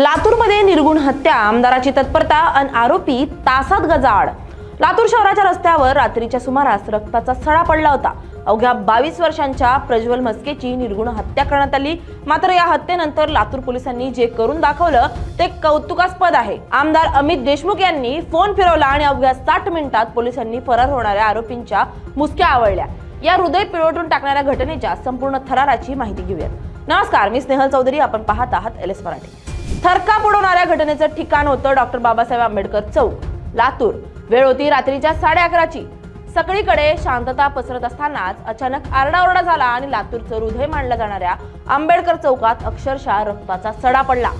लातूरमध्ये निर्गुण हत्या आमदाराची तत्परता अन आरोपी तासात गजाआड. लातूर शहराच्या रस्त्यावर रात्रीच्या सुमारास रक्ताचा सडा पडला होता. अवघ्या बावीस वर्षांच्या प्रज्वल मस्केची निर्गुण हत्या करण्यात आली. मात्र या हत्येनंतर लातूर पोलिसांनी जे करून दाखवलं ते कौतुकास्पद आहे. आमदार अमित देशमुख यांनी फोन फिरवला आणि अवघ्या साठ मिनिटात पोलिसांनी फरार होणाऱ्या आरोपींच्या मुसक्या आवळल्या. या हृदय पिळवटून टाकणाऱ्या घटनेच्या संपूर्ण थराराची माहिती घेऊयात. नमस्कार मी स्नेहल चौधरी. आपण पाहत आहात एल एस मराठी. थरकाप उडवणाऱ्या घटनेचं ठिकाण होतं डॉक्टर बाबासाहेब आंबेडकर चौक. लातूर. वेळ होती रात्रीच्या साडे अकराची. सगळीकडे शांतता पसरत असतानाच अचानक आरडाओरडा झाला आणि लातूरचं हृदय मानल्या जाणाऱ्या आंबेडकर चौकात अक्षरशः रक्ताचा सडा पडला.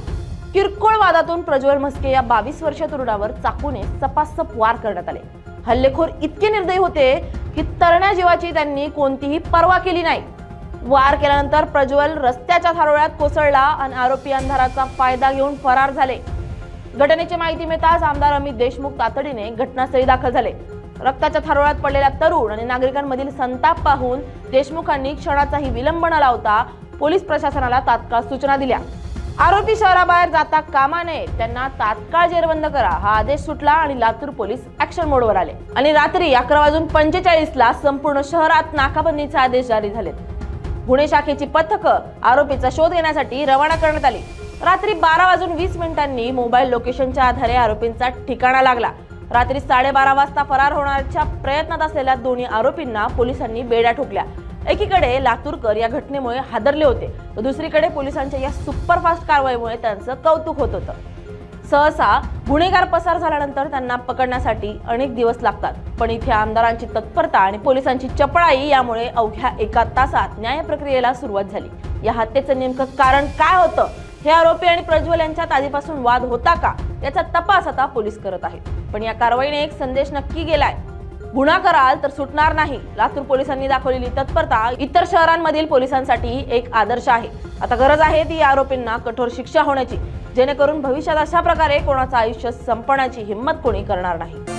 किरकोळ वादातून प्रज्वल म्हस्के या बावीस वर्ष तरुणावर चाकूने सपासप वार करण्यात आले. हल्लेखोर इतके निर्दयी होते की तरण्या जीवाची त्यांनी कोणतीही पर्वा केली नाही. वार केल्यानंतर प्रज्वल रस्त्याच्या थारोळ्यात कोसळला आणि आरोपी अंधाराचा फायदा घेऊन फरार झाले. घटनेची माहिती मिळताच आमदार अमित देशमुख तातडीने घटनास्थळी दाखल झाले. रक्ताच्या थारोळ्यात पडलेल्या तरुण आणि नागरिकांमधील संताप पाहून देशमुखांनी क्षणाचाही विलंब न लावता पोलीस प्रशासनाला तात्काळ सूचना दिल्या. आरोपी शहराबाहेर जाता कामा नये त्यांना तात्काळ जेरबंद करा हा आदेश सुटला आणि लातूर पोलीस ऍक्शन मोडवर आले. आणि रात्री अकरा वाजून पंचेचाळीस ला संपूर्ण शहरात नाकाबंदीचे आदेश जारी झालेत. गुन्हे शाखेची पथकं आरोपीचा शोध घेण्यासाठी रवाना करण्यात आली. रात्री बारा वाजून वीस मिनिटांनी मोबाईल लोकेशनच्या आधारे आरोपींचा ठिकाणा लागला. रात्री साडेबारा वाजता फरार होण्याच्या प्रयत्नात असलेल्या दोन्ही आरोपींना पोलिसांनी बेड्या ठोकल्या. एकीकडे लातूरकर या घटनेमुळे हादरले होते. तर दुसरीकडे पोलिसांच्या या सुपरफास्ट कारवाईमुळे त्यांचं कौतुक होत होतं. सहसा गुन्हेगार पसार झाल्यानंतर त्यांना पकडण्यासाठी अनेक दिवस लागतात. पण इथे आमदारांची तत्परता आणि पोलिसांची चपळाई यामुळे अवघ्या एका तासात न्याय प्रक्रियेला सुरुवात झाली. या हत्येचं नेमकं कारण काय होतं? हे आरोपी आणि प्रज्वल यांच्यात आधीपासून वाद होता का? याचा तपास आता पोलीस करत आहेत. पण या कारवाईने एक संदेश नक्की गेलाय. गुन्हा कराल तर सुटणार नाही. लातूर पोलिसांनी दाखवलेली तत्परता इतर शहरांमधील पोलिसांसाठी एक आदर्श आहे. आता गरज आहे ती आरोपींना कठोर शिक्षा होण्याची जेणेकरून भविष्यात अशा प्रकारे कोणाचं आयुष्य संपण्याची हिंमत कोणी करणार नाही.